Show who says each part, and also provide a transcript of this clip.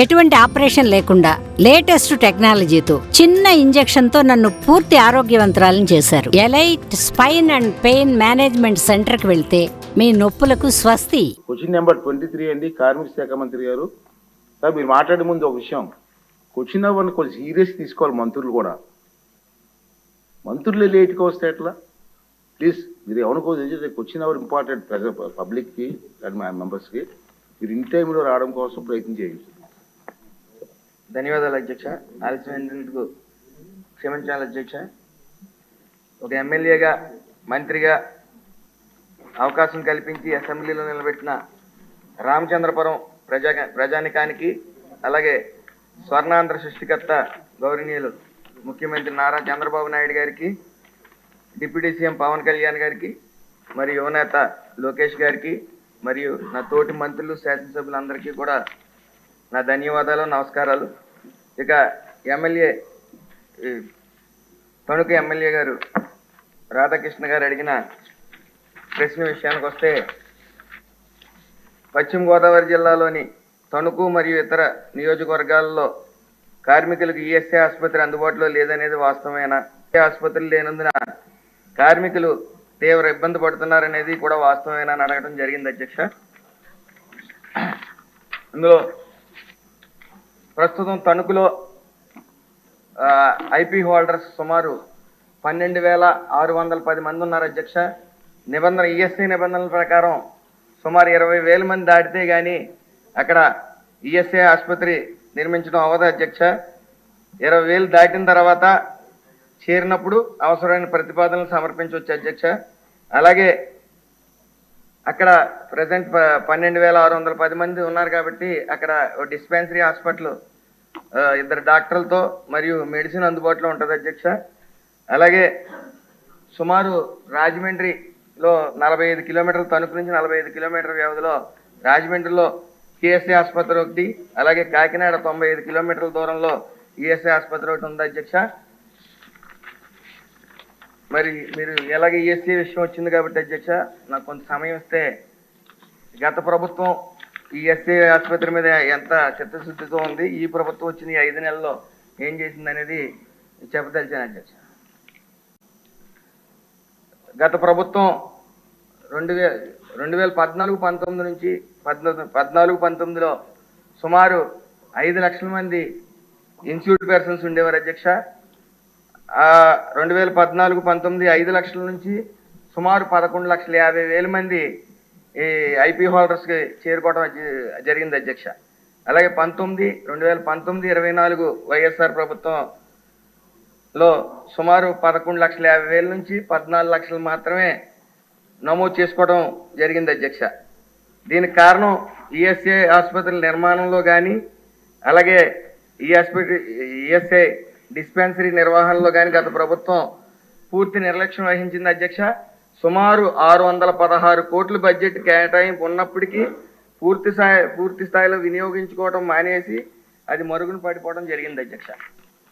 Speaker 1: ఎటువంటి ఆపరేషన్ లేకుండా లేటెస్ట్ టెక్నాలజీతో చిన్న ఇంజెక్షన్తో నన్ను పూర్తి ఆరోగ్యవంతురాలను చేశారు. Elite spine and pain management సెంటర్కి వెళ్తే మీ నొప్పులకు స్వస్తి.
Speaker 2: క్వశ్చన్ నెంబర్ ట్వంటీ త్రీ అండి కార్మిక శాఖ మంత్రి గారు. సార్ మీరు మాట్లాడే ముందు ఒక విషయం. క్వశ్చన్ నెంబర్ కొంచెం సీరియస్ తీసుకోవాలి మంత్రులు కూడా. మంత్రులు లేట్గా వస్తే ఎట్లా? ప్లీజ్ మీరు ఎవరికో క్వశ్చన్ అవర్ ఇంపార్టెంట్ ప్రజ పబ్లిక్కి అండ్ మెంబర్స్కి మీరు ఇన్ టైంలో రావడం కోసం ప్రయత్నం చేయండి.
Speaker 3: ధన్యవాదాలు అధ్యక్ష. ఆలస్యమైనందుకు క్షమించాలి అధ్యక్ష. ఒక ఎమ్మెల్యేగా మంత్రిగా అవకాశం కల్పించి అసెంబ్లీలో నిలబెట్టిన రామచంద్రపురం ప్రజా ప్రజానికానికి అలాగే స్వర్ణాంధ్ర సృష్టికర్త గౌరవనీయులు ముఖ్యమంత్రి నారా చంద్రబాబు నాయుడు గారికి డిప్యూటీ సీఎం పవన్ కళ్యాణ్ గారికి మరియు యువనేత లోకేష్ గారికి మరియు నా తోటి మంత్రులు శాసనసభ్యులందరికీ కూడా నా ధన్యవాదాలు నమస్కారాలు. ఇక ఎమ్మెల్యే తణుక తణుకు ఎమ్మెల్యే గారు రాధాకృష్ణ గారు అడిగిన ప్రశ్న విషయానికి వస్తే పశ్చిమ గోదావరి జిల్లాలోని తణుకు మరియు ఇతర నియోజకవర్గాల్లో కార్మికులకు ఈఎస్ఐ ఆసుపత్రి అందుబాటులో లేదనేది వాస్తవమేనా? ఈ ఆసుపత్రులు లేనందున కార్మికులు తీవ్ర ఇబ్బంది పడుతున్నారనేది కూడా వాస్తవమేనా అని అడగడం జరిగింది అధ్యక్ష. అందులో ప్రస్తుతం తణుకులో ఐపీ హోల్డర్స్ సుమారు పన్నెండు వేల ఆరు వందల పది మంది ఉన్నారు అధ్యక్ష. నిబంధన ఈఎస్ఐ నిబంధనల ప్రకారం సుమారు ఇరవై వేల మంది దాటితే కానీ అక్కడ ఈఎస్ఐ ఆసుపత్రి నిర్మించడం అవ్వదు అధ్యక్ష. ఇరవై వేలు దాటిన తర్వాత చేరినప్పుడు అవసరమైన ప్రతిపాదనలు సమర్పించవచ్చు అధ్యక్ష. అలాగే అక్కడ ప్రజెంట్ పన్నెండు వేల ఆరు వందల పది మంది ఉన్నారు కాబట్టి అక్కడ డిస్పెన్సరీ హాస్పిటల్ ఇద్దరు డాక్టర్లతో మరియు మెడిసిన్ అందుబాటులో ఉంటుంది అధ్యక్ష. అలాగే సుమారు రాజమండ్రిలో నలభై ఐదు కిలోమీటర్ల తణుకు నుంచి నలభై ఐదు కిలోమీటర్ల వ్యవధిలో రాజమండ్రిలో కేఎస్ఐ ఆసుపత్రి ఒకటి అలాగే కాకినాడ తొంభై ఐదు కిలోమీటర్ల దూరంలో ఈఎస్ఐ ఆసుపత్రి ఒకటి ఉంది అధ్యక్ష. మరి మీరు ఎలాగ ఈఎస్సీ విషయం వచ్చింది కాబట్టి అధ్యక్ష నాకు కొంత సమయం ఇస్తే గత ప్రభుత్వం ఈ ఎస్సీ ఆసుపత్రి మీద ఎంత చిత్తశుద్ధితో ఉంది ఈ ప్రభుత్వం వచ్చిన ఈ ఐదు నెలల్లో ఏం చేసింది అనేది చెప్పదలిచాను అధ్యక్ష. గత ప్రభుత్వం రెండు వే రెండు వేల పద్నాలుగు పంతొమ్మిది నుంచి పద్నాలుగు పద్నాలుగు పంతొమ్మిదిలో సుమారు ఐదు లక్షల మంది ఇన్స్టిట్యూట్ పర్సన్స్ ఉండేవారు అధ్యక్ష. రెండు వేల పద్నాలుగు పంతొమ్మిది ఐదు లక్షల నుంచి సుమారు పదకొండు లక్షల యాభై వేల మంది ఈ ఐపీ హోల్డర్స్కి చేరుకోవడం జరిగింది అధ్యక్ష. అలాగే పంతొమ్మిది రెండు వేల పంతొమ్మిది ఇరవై నాలుగు వైఎస్ఆర్ ప్రభుత్వంలో సుమారు పదకొండు లక్షల యాభై వేల నుంచి పద్నాలుగు లక్షలు మాత్రమే నమోదు చేసుకోవడం జరిగింది అధ్యక్ష. దీనికి కారణం ఈఎస్ఐ ఆసుపత్రుల నిర్మాణంలో కానీ అలాగే ఈ ఆసుపత్రి ఈఎస్ఐ డిస్పెన్సరీ నిర్వహణలో కానీ గత ప్రభుత్వం పూర్తి నిర్లక్ష్యం వహించింది అధ్యక్ష. సుమారు ఆరు వందల పదహారు కోట్ల బడ్జెట్ కేటాయింపు ఉన్నప్పటికీ పూర్తి స్థాయి పూర్తి స్థాయిలో వినియోగించుకోవడం మానేసి అది మరుగున పడిపోవడం జరిగింది అధ్యక్ష.